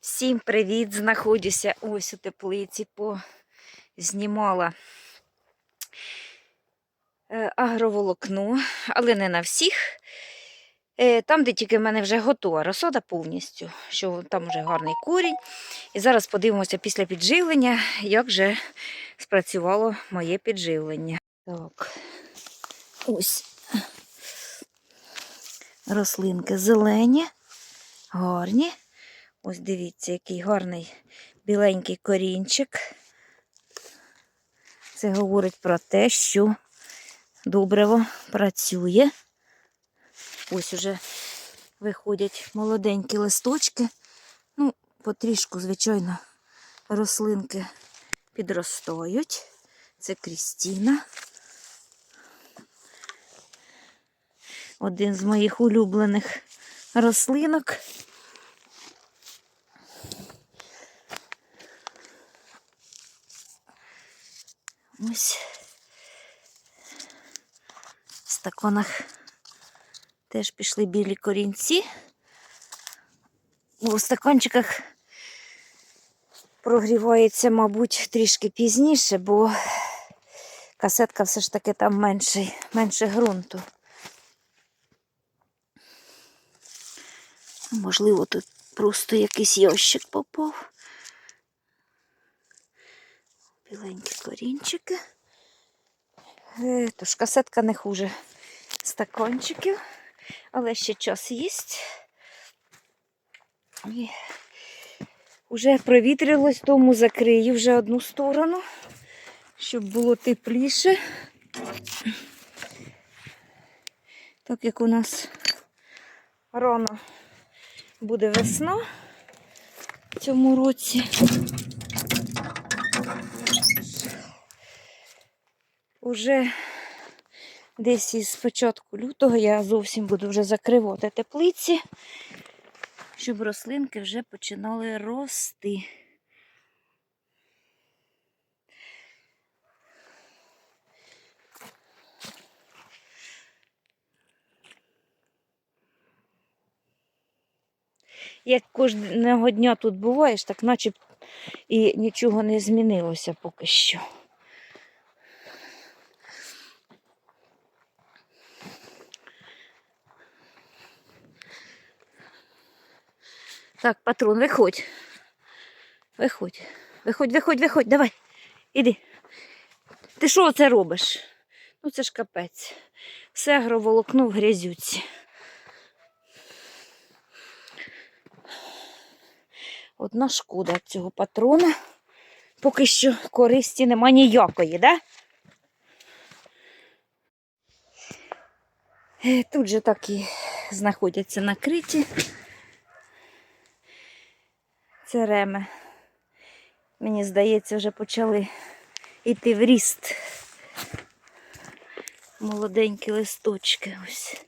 Всім привіт! Знаходжуся ось у теплиці, знімала е, агроволокно, але не на всіх. Е, Там, де тільки в мене вже готова розсада повністю, що там вже гарний корінь. І зараз подивимося після підживлення, як же спрацювало моє підживлення. Так, ось рослинки зелені, гарні. Ось дивіться, який гарний біленький корінчик. Це говорить про те, що добриво працює. Ось уже виходять молоденькі листочки. Ну, потрішку, звичайно, рослинки підростають. Це Крістіна. Один з моїх улюблених рослинок. Ось в стаканах теж пішли білі корінці. У стаканчиках прогрівається, мабуть, трішки пізніше, бо касетка все ж таки там менше, менше ґрунту. Можливо, тут просто якийсь ящик попав. Біленькі корінчики. Е, Тож касетка не хуже стаканчиків, але ще час є. І вже провітрилось, тому закрию вже одну сторону, щоб було тепліше. Так як у нас рано буде весна в цьому році. Уже десь із початку лютого я зовсім буду вже закривати теплиці, щоб рослинки вже починали рости. Як кожного дня тут буваєш, так наче і нічого не змінилося поки що. Так, патрон, виходь. Виходь. Виходь, виходь, виходь, давай. Іди. Ти що це робиш? Ну це ж капець. Все агроволокно в грязюці. Одна шкода цього патрона. Поки що користі нема ніякої, да? Е, Тут же так і знаходяться накриті цереми. Мені здається, вже почали йти в ріст. Молоденькі листочки ось.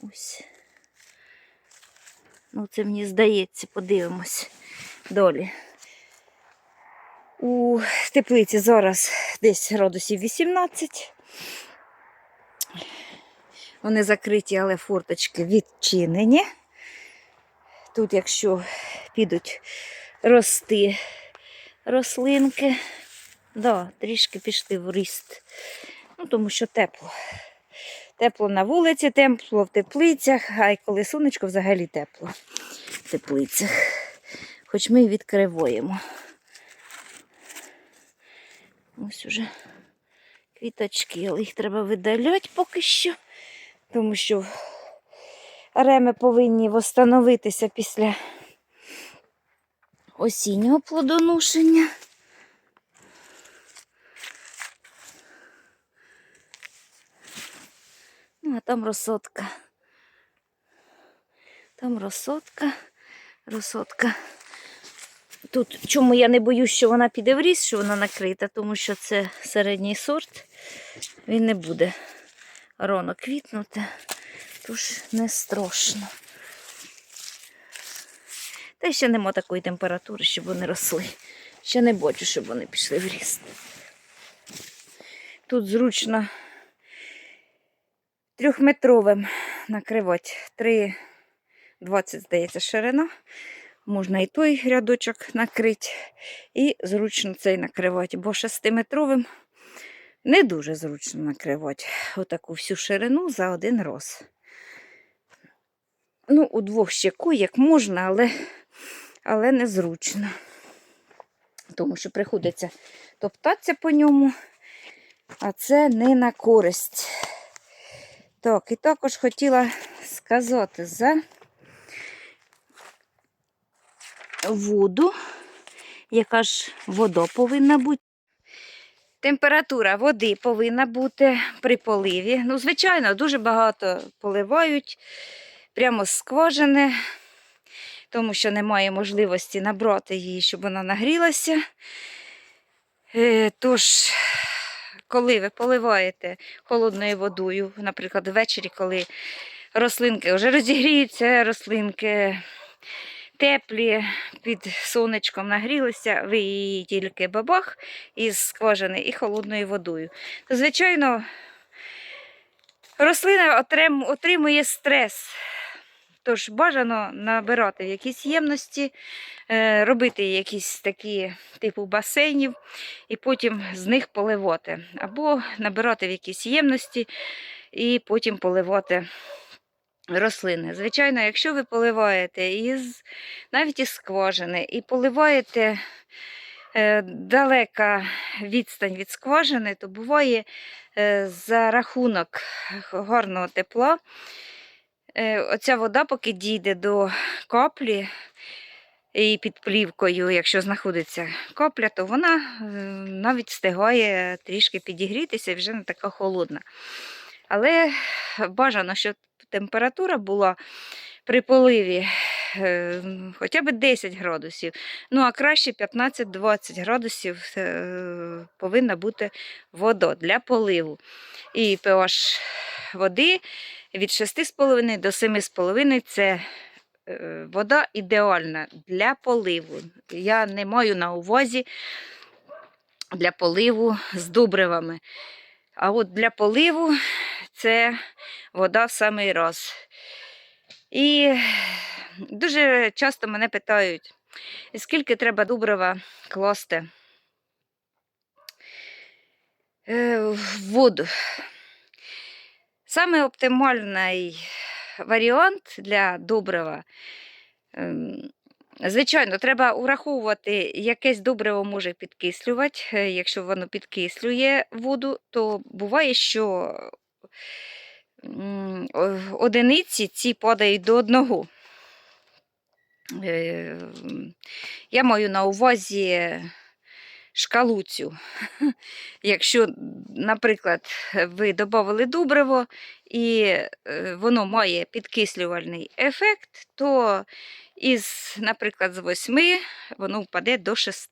Ось. Ну, це мені здається, подивимось долі. У теплиці зараз десь градусів 18. Вони закриті, але форточки відчинені. Тут, якщо підуть рости рослинки, да, трішки пішли в ріст. Ну, тому що тепло. Тепло на вулиці, тепло в теплицях, а й коли сонечко взагалі тепло в теплицях. Хоч ми й відкриваємо. Ось уже квіточки, але їх треба видаляти поки що, тому що реми повинні восстановитися після осіннього плодоношення. Ну, а там розсотка. Там розсотка, розсотка. Тут чому я не боюсь, що вона піде в ріст, що вона накрита, тому що це середній сорт, він не буде рано квітнути, тож не страшно. Та ще нема такої температури, щоб вони росли. Ще не бачу, щоб вони пішли в ріст. Тут зручно трьохметровим накривати. Три 20, здається, ширина. Можна і той рядочок накрити, і зручно цей накривати, бо 6-метровим не дуже зручно накривати отаку всю ширину за один роз. Ну, у двох ще як можна, але, але незручно. Тому що приходиться топтатися по ньому, а це не на користь. Так, і також хотіла сказати за воду, яка ж вода повинна бути. Температура води повинна бути при поливі. Ну, звичайно, дуже багато поливають прямо з скважини, тому що немає можливості набрати її, щоб вона нагрілася. Е, Тож, коли ви поливаєте холодною водою, наприклад, ввечері, коли рослинки вже розігріються, рослинки теплі, під сонечком нагрілися, ви її тільки бабах із скважини і холодною водою. То, звичайно, рослина отримує стрес. Тож бажано набирати якісь ємності, е, робити якісь такі типу басейнів і потім з них поливати. Або набирати в якісь ємності і потім поливати рослини. Звичайно, якщо ви поливаєте із, навіть із скважини і поливаєте е, далека відстань від скважини, то буває е, за рахунок гарного тепла. Е, Оця вода, поки дійде до каплі і під плівкою, якщо знаходиться капля, то вона е, навіть встигає трішки підігрітися і вже не така холодна. Але бажано, щоб температура була при поливі е, хоча б 10 градусів, ну а краще 15-20 градусів повинна бути вода для поливу. І pH води від 6,5 до 7,5 це е, вода ідеальна для поливу. Я не маю на увазі для поливу з добривами. А от для поливу це вода в самий раз. І дуже часто мене питають, скільки треба добрива класти е, в воду. Саме оптимальний варіант для добрива. Звичайно, треба враховувати, якесь добриво може підкислювати. Е, Якщо воно підкислює воду, то буває, що одиниці ці падають до одного. Е, Я маю на увазі шкалу цю. Якщо, наприклад, ви додали добриво і е, воно має підкислювальний ефект, то із, наприклад, з 8 воно впаде до 6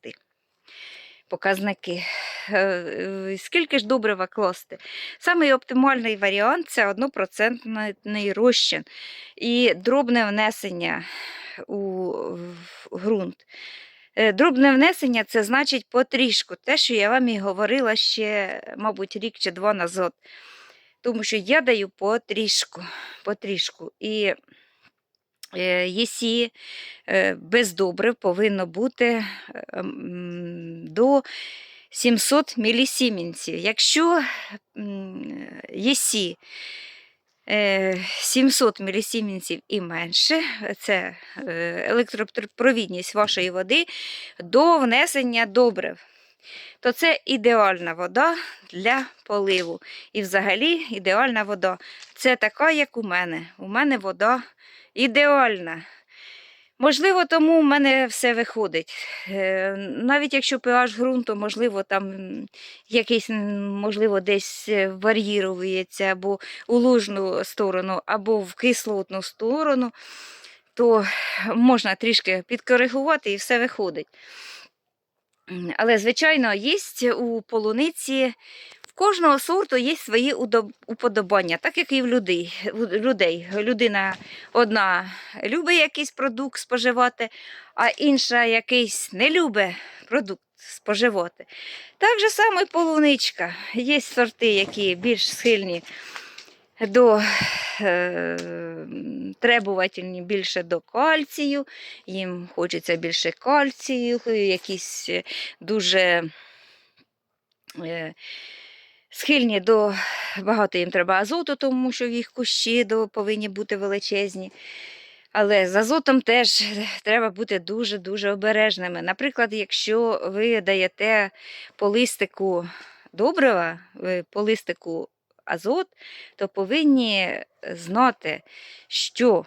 показники. Е, Скільки ж добрива класти? Самий оптимальний варіант це 1% розчин і дробне внесення у ґрунт. Е, Дробне внесення це значить потрішку. Те, що я вам і говорила ще, мабуть, рік чи два назад. Тому що я даю потрішку. потрішку. І е, єсі е, без добрив повинно бути до 700 мілісіменсів. Якщо єсі 700 мілісіменсів і менше, це е, електропровідність вашої води до внесення добрив, то це ідеальна вода для поливу. І взагалі ідеальна вода. Це така, як у мене. У мене вода ідеальна. Можливо, тому в мене все виходить. Е, Навіть якщо pH ґрунту, можливо, там якийсь, можливо, десь е, вар'їрується або у лужну сторону, або в кислотну сторону, то можна трішки підкоригувати і все виходить. Але, звичайно, є у полуниці, кожного сорту є свої уподобання, так як і в людей. людей. Людина одна любить якийсь продукт споживати, а інша якийсь не любить продукт споживати. Так же само і полуничка. Є сорти, які більш схильні до е, требувательні більше до кальцію, їм хочеться більше кальцію, якісь дуже е, схильні до багато їм треба азоту, тому що їх кущі до, повинні бути величезні. Але з азотом теж треба бути дуже-дуже обережними. Наприклад, якщо ви даєте по листику добрива, ви по листику азот, то повинні знати, що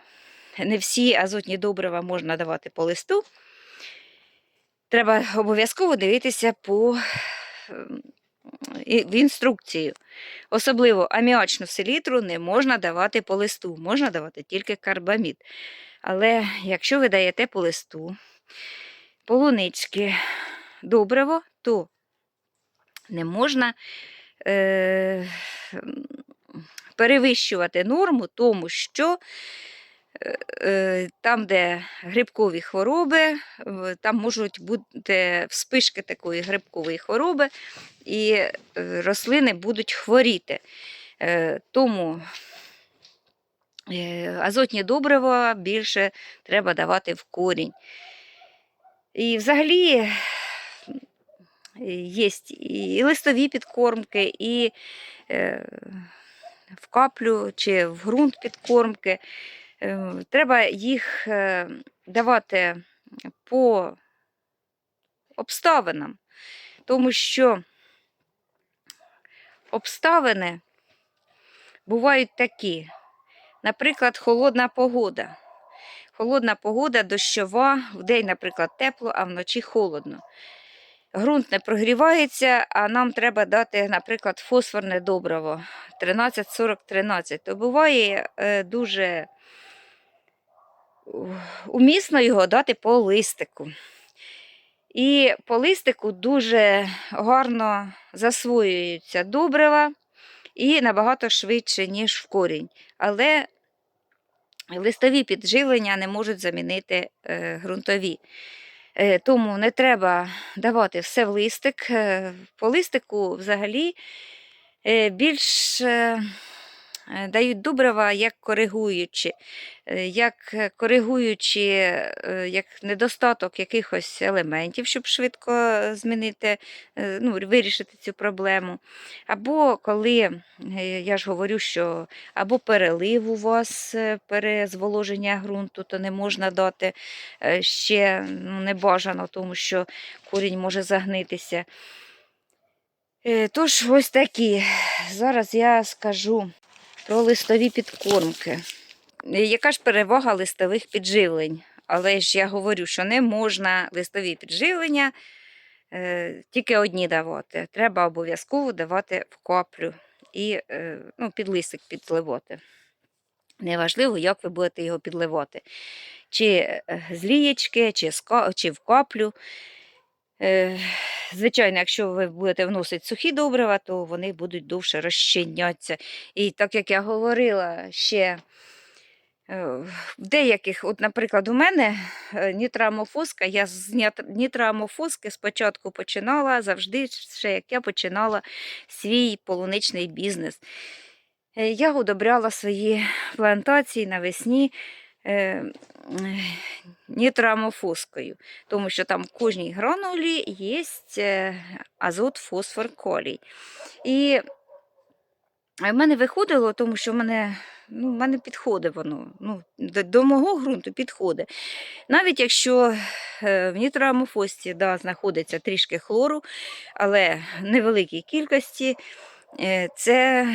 не всі азотні добрива можна давати по листу. Треба обов'язково дивитися по ем, в інструкцію. Особливо аміачну селітру не можна давати по листу, можна давати тільки карбамід. Але якщо ви даєте по листу полунички добриво, то не можна е, перевищувати норму, тому що там, де грибкові хвороби, там можуть бути вспишки такої грибкової хвороби, і е, рослини будуть хворіти. Е, Тому е, азотні добрива більше треба давати в корінь. І взагалі є і листові підкормки, і е, в каплю чи в ґрунт підкормки. Е, Треба їх е, давати по обставинам, тому що обставини бувають такі. Наприклад, холодна погода. Холодна погода, дощова, вдень, наприклад, тепло, а вночі холодно. Ґрунт не прогрівається, а нам треба дати, наприклад, фосфорне добриво 13-40-13. То буває е, дуже умісно його дати по листику. І по листику дуже гарно засвоюються добрива і набагато швидше, ніж в корінь. Але листові підживлення не можуть замінити е, ґрунтові. Е, Тому не треба давати все в листик. Е, По листику взагалі більш дають добрива як коригуючі, е, як е, коригуючі е, як недостаток якихось елементів, щоб швидко е, змінити, е, ну, вирішити цю проблему. Або коли, е, я ж говорю, що або перелив у вас, е, перезволоження ґрунту, то не можна дати е, ще ну, не тому що корінь може загнитися. Е, Тож, ось такі. Зараз я скажу про листові підкормки. Яка ж перевага листових підживлень? Але ж я говорю, що не можна листові підживлення е, тільки одні давати. Треба обов'язково давати в каплю і е, ну, під листик підливати. Неважливо, як ви будете його підливати. Чи е, з лієчки, чи, чи в каплю. Е, Звичайно, якщо ви будете вносити сухі добрива, то вони будуть довше розчинятися. І так як я говорила ще е, в деяких, от, наприклад, у мене е, нітроамофоска, я з ніт- нітроамофоски спочатку починала завжди, ще як я починала свій полуничний бізнес. Е, Я удобряла свої плантації навесні нітроамофоскою, тому що там в кожній гранулі є азот, фосфор, колій. І в мене виходило, тому що в мене, ну, в мене підходить воно. Ну, до, до мого ґрунту підходить. Навіть якщо е, в нітроамофосці да, знаходиться трішки хлору, але в невеликій кількості, е, це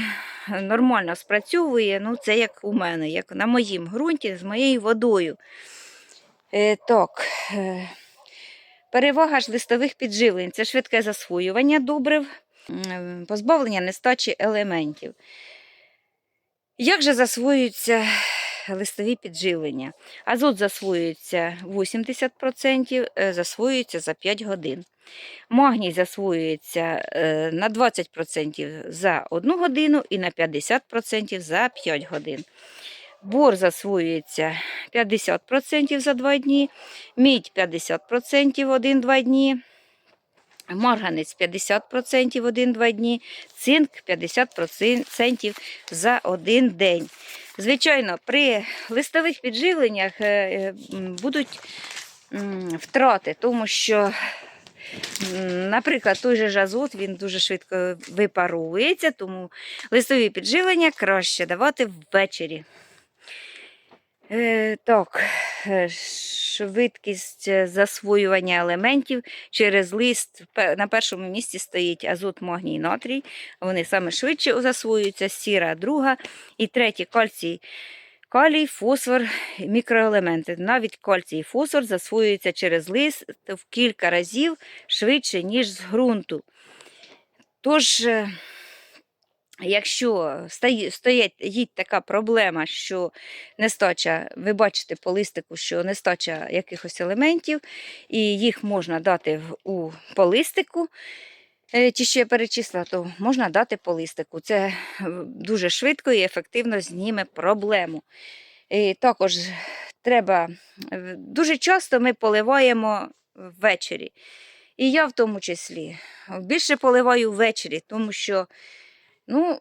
нормально спрацьовує. Ну, це як у мене, як на моїм ґрунті з моєю водою. Е, так, е, перевага ж листових підживлень це швидке засвоювання добрив, позбавлення нестачі елементів. Як же засвоюються листові підживлення? Азот засвоюється 80%, е, засвоюється за 5 годин. Магній засвоюється е, на 20% за 1 годину і на 50% за 5 годин. Бор засвоюється 50% за 2 дні, мідь 50% 1-2 дні. Марганець 50% в 1-2 дні, цинк 50% за один день. Звичайно, при листових підживленнях е, е, будуть втрати, тому що, наприклад, той же ж азот він дуже швидко випарується, тому листові підживлення краще давати ввечері. Е, так, швидкість е, засвоювання елементів через лист. На першому місці стоїть азот, магній, натрій. Вони саме швидше засвоюються, сіра друга. І третє кальцій, калій, фосфор, мікроелементи. Навіть кальцій і фосфор засвоюються через лист в кілька разів швидше, ніж з ґрунту. Тож, е, якщо стоїть їть така проблема, що нестача, ви бачите по листику, що нестача якихось елементів, і їх можна дати у по листику, е, я перечислила, то можна дати по листику. Це е, дуже швидко і ефективно зніме проблему. І також треба дуже часто ми поливаємо ввечері. І я в тому числі більше поливаю ввечері, тому що ну,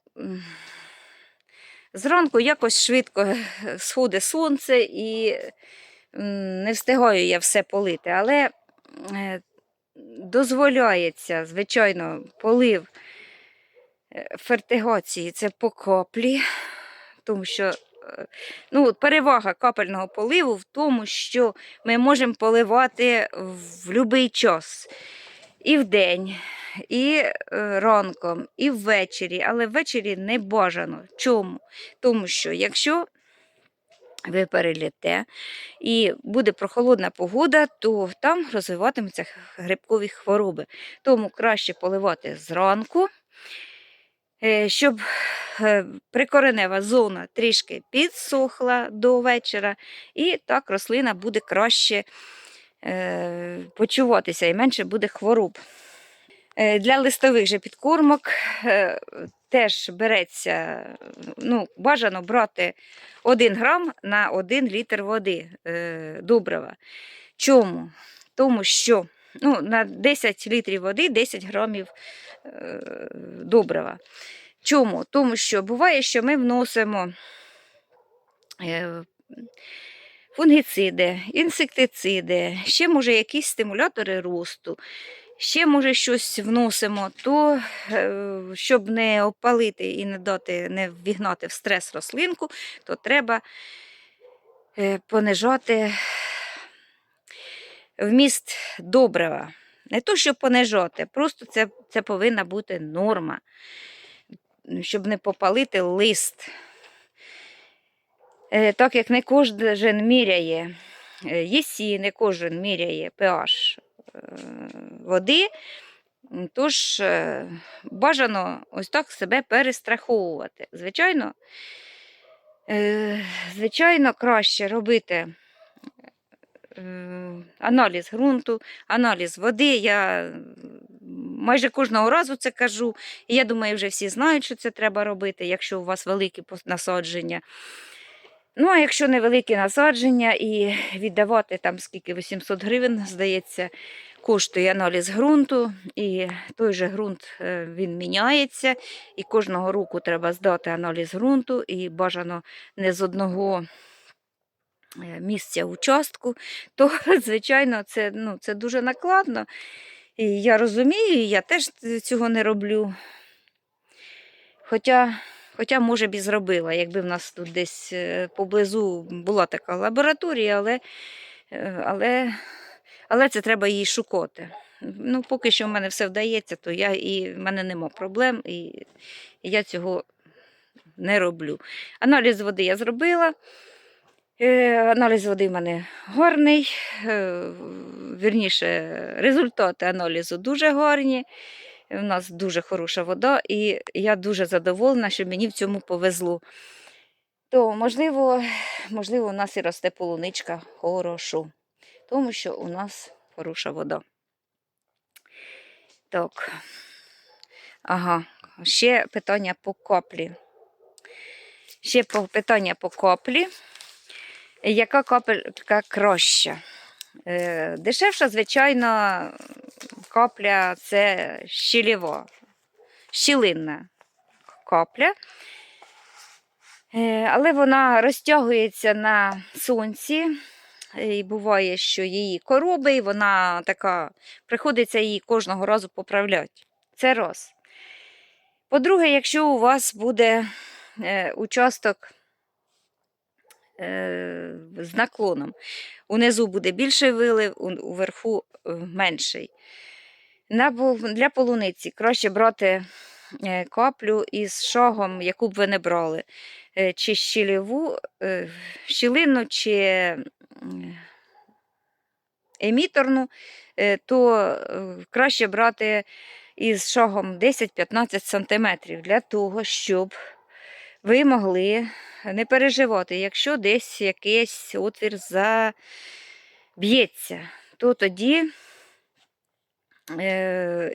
зранку якось швидко е, сходить сонце і не встигаю я все полити. Але е, дозволяється, звичайно, полив е, фертигації це по каплі, тому що ну, перевага капельного поливу в тому, що ми можемо поливати в будь-який час. І вдень, і е, ранком, і ввечері, але ввечері не бажано. Чому? Тому що якщо ви переліте і буде прохолодна погода, то там розвиватимуться грибкові хвороби. Тому краще поливати зранку, е, щоб е, прикоренева зона трішки підсохла до вечора, і так рослина буде краще почуватися і менше буде хвороб. Е, Для листових же підкормок е, теж береться, ну, бажано брати 1 грам на 1 літр води е, добрива. Чому? Тому що ну, на 10 літрів води 10 грамів е, добрива. Чому? Тому що буває, що ми вносимо е, фунгіциди, інсектициди, ще може якісь стимулятори росту, ще може щось вносимо, то е, щоб не опалити і не дати, не ввігнати в стрес рослинку, то треба е, понижати вміст добрива. Не то, щоб понижати, просто це, це повинна бути норма, щоб не попалити лист. Е, Так як не кожен міряє е, ЄСІ, не кожен міряє pH е, води, тож бажано ось так себе перестраховувати. Звичайно, звичайно, краще робити аналіз ґрунту, аналіз води. Я майже кожного разу це кажу. І я думаю, вже всі знають, що це треба робити, якщо у вас великі насадження. Ну, а якщо невеликі насадження і віддавати там скільки 800 гривень, здається, коштує аналіз ґрунту, і той же ґрунт е, він міняється, і кожного року треба здати аналіз ґрунту, і бажано не з одного е, місця участку, то, звичайно, це, ну, це дуже накладно. І я розумію, я теж цього не роблю. Хоча, хоча може б і зробила, якби в нас тут десь е, поблизу була така лабораторія, але, е, але, але це треба її шукати. Ну, поки що в мене все вдається, то я і в мене нема проблем, і, я цього не роблю. Аналіз води я зробила. Е, Аналіз води в мене гарний. Вірніше, результати аналізу дуже гарні. У нас дуже хороша вода, і я дуже задоволена, що мені в цьому повезло. То, можливо, можливо, у нас і росте полуничка хорошо, тому що у нас хороша вода. Так. Ага, ще питання по каплі. Ще питання по каплі. Яка капелька краща? Е, дешевша, звичайно, капля це щілєва, щілинна капля. Е, Але вона розтягується на сонці. І буває, що її короби, і вона така, приходиться її кожного разу поправляти. Це раз. По-друге, якщо у вас буде е, участок е, з наклоном, унизу буде більший вилив, уверху менший. Для полуниці. Краще брати е, каплю із шагом, яку б ви не брали, Е, чи щіліву, е, щілину, чи еміторну, то краще брати із шагом 10-15 см для того, щоб ви могли не переживати, якщо десь якийсь отвір заб'ється, то тоді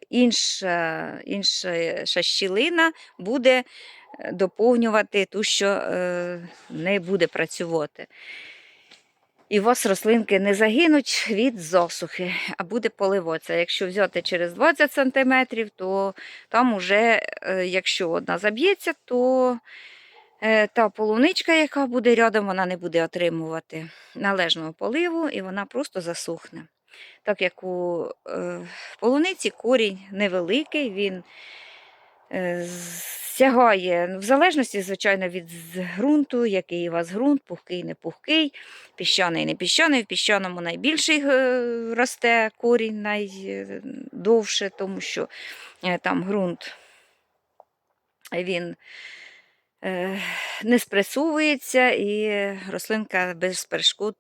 інша, інша щілина буде е, доповнювати ту, що е, не буде працювати. І у вас рослинки не загинуть від засухи, а буде поливатися. Якщо взяти через 20 см, то там уже, е, якщо одна заб'ється, то е, та полуничка, яка буде рядом, вона не буде отримувати належного поливу і вона просто засухне. Так як у е, полуниці корінь невеликий, він е, сягає, ну, в залежності, звичайно, від ґрунту, який у вас ґрунт, пухкий, не пухкий, піщаний, не піщаний. В піщаному найбільший е, росте корінь найдовше, тому що там ґрунт він не спресовується, і рослинка без перешкод.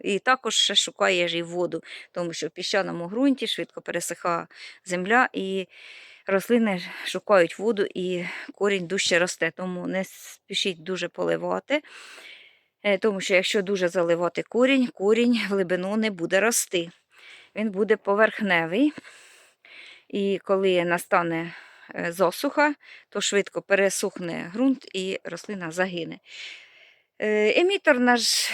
І також ще шукає ж і воду, тому що в піщаному ґрунті швидко пересихає земля, і рослини шукають воду, і корінь дужче росте. Тому не спішіть дуже поливати, е, тому що якщо дуже заливати корінь, корінь глибину не буде рости. Він буде поверхневий. І коли настане е, засуха, то швидко пересухне ґрунт і рослина загине. Е, Емітор наш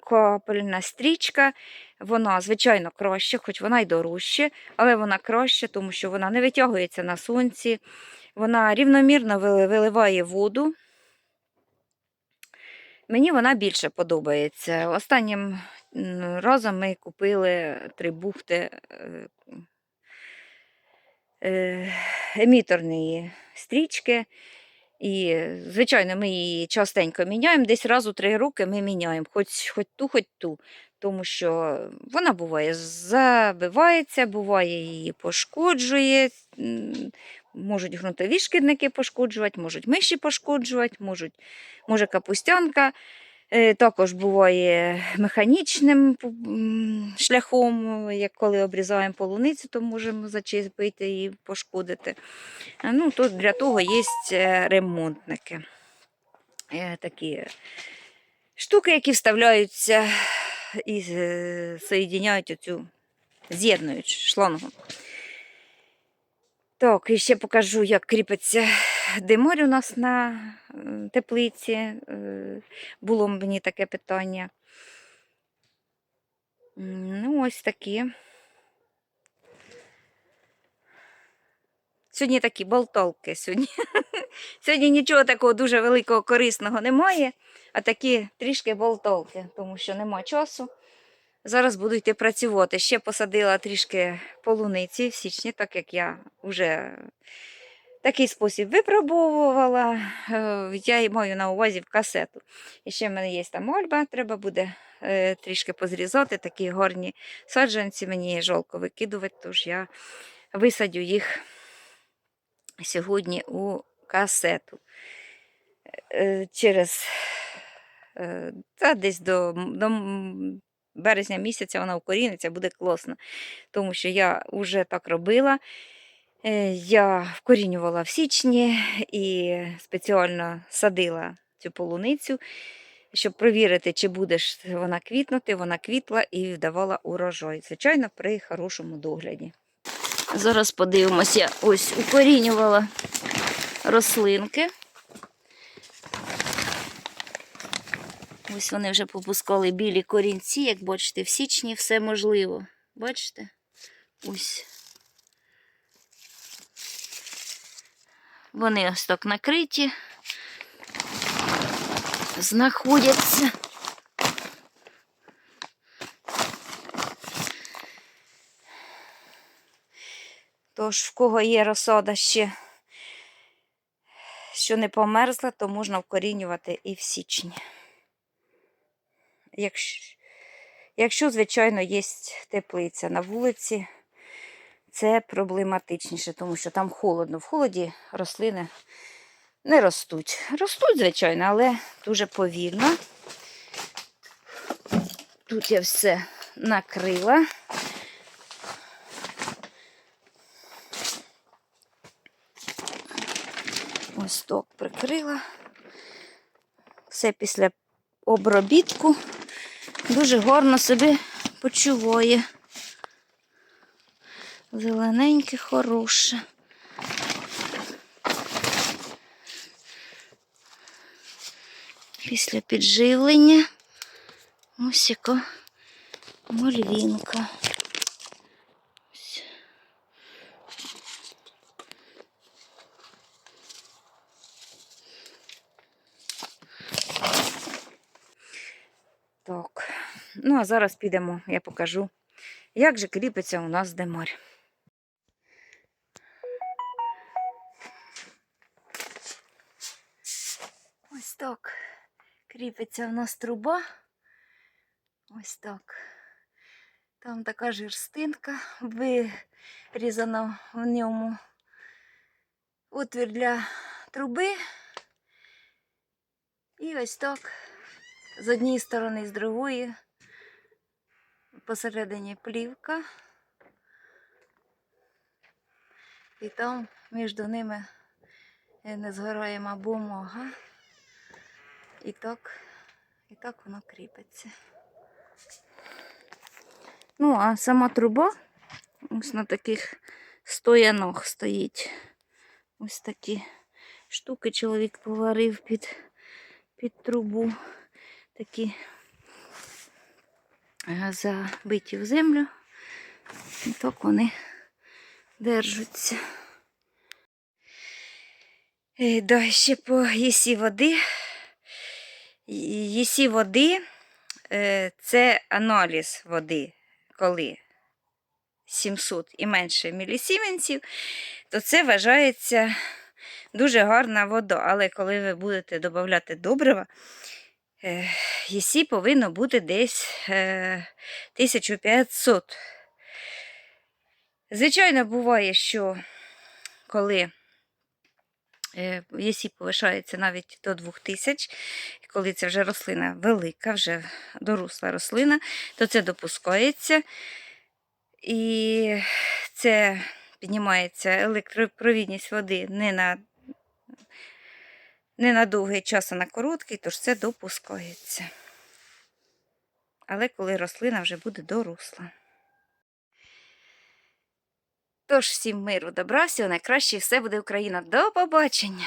капельна стрічка, вона, звичайно, краще, хоч вона й дорожче, але вона краще, тому що вона не витягується на сонці, вона рівномірно виливає воду. Мені вона більше подобається. Останнім разом ми купили три бухти е, е, еміторної стрічки. І, звичайно, ми її частенько міняємо. Десь раз у три роки ми міняємо, хоч, хоч ту, хоч ту. Тому що вона буває забивається, буває її пошкоджує. Можуть ґрунтові шкідники пошкоджувати, можуть миші пошкоджувати, можуть, може капустянка. Е, Також буває механічним шляхом, як коли обрізаємо полуницю, то можемо зачепити і пошкодити. А, Ну, то для того є ремонтники. Е, Такі штуки, які вставляються і е, соєдиняють оцю, з'єднують шлангу. Так, і ще покажу, як кріпиться димарь у нас на теплиці. Е, Було мені таке питання. Ну, ось такі. Сьогодні такі болталки. Сьогодні. Сьогодні нічого такого дуже великого корисного немає, а такі трішки болталки, тому що нема часу. Зараз буду йти працювати. Ще посадила трішки полуниці в січні, так як я вже такий спосіб випробовувала. Е, Я маю на увазі в касету. І ще в мене є там ольба, треба буде е, трішки позрізати. Такі гарні саджанці, мені жалко викидувати, тож я висадю їх сьогодні у касету. Е, Через та десь до, до березня місяця вона укоріниться, буде класно. Тому що я вже так робила. Е, Я вкорінювала в січні і спеціально садила цю полуницю, щоб перевірити, чи буде вона квітнути. Вона квітла і давала урожай. Звичайно, при хорошому догляді. Зараз подивимося, я ось укорінювала рослинки. Ось вони вже попускали білі корінці, як бачите, в січні все можливо. бачите? Ось. Вони ось так накриті, знаходяться. Тож, в кого є розсада ще, що не померзла, то можна вкорінювати і в січні. Якщо, якщо звичайно, є теплиця на вулиці, це проблематичніше, тому що там холодно. В холоді рослини не ростуть. Ростуть, звичайно, але дуже повільно. Тут я все накрила. Ось так прикрила. Все після обробітку дуже гарно себе почуває. Зелененьке, хороше. Після підживлення ось яка мальвінка. Так, ну а зараз підемо, я покажу, як же кріпиться у нас демар. Кріпиться в нас труба. Ось так. Там така жерстинка вирізана в ньому отвір для труби. І ось так з однієї сторони, з другої, посередині плівка. І там між ними е, незгораєма бумага. І так, і так воно кріпиться. Ну, а сама труба ось на таких стоянах стоїть. Ось такі штуки чоловік поварив під, під трубу. Такі забиті в землю. І так вони держаться. Е, Да, ще по єсі води. Єсі води е, це аналіз води, коли 700 і менше мілісіменсів, то це вважається дуже гарна вода. Але коли ви будете додавати добрива, е, єсі повинно бути десь е, 1500. Звичайно, буває, що коли Е, ЄСІ повишається навіть до 2000, і коли це вже рослина велика, вже доросла рослина, то це допускається. І це піднімається електропровідність води не на не на довгий час, а на короткий, тож це допускається. Але коли рослина вже буде доросла. Тож всім миру, добра, всього найкраще, все буде Україна. До побачення!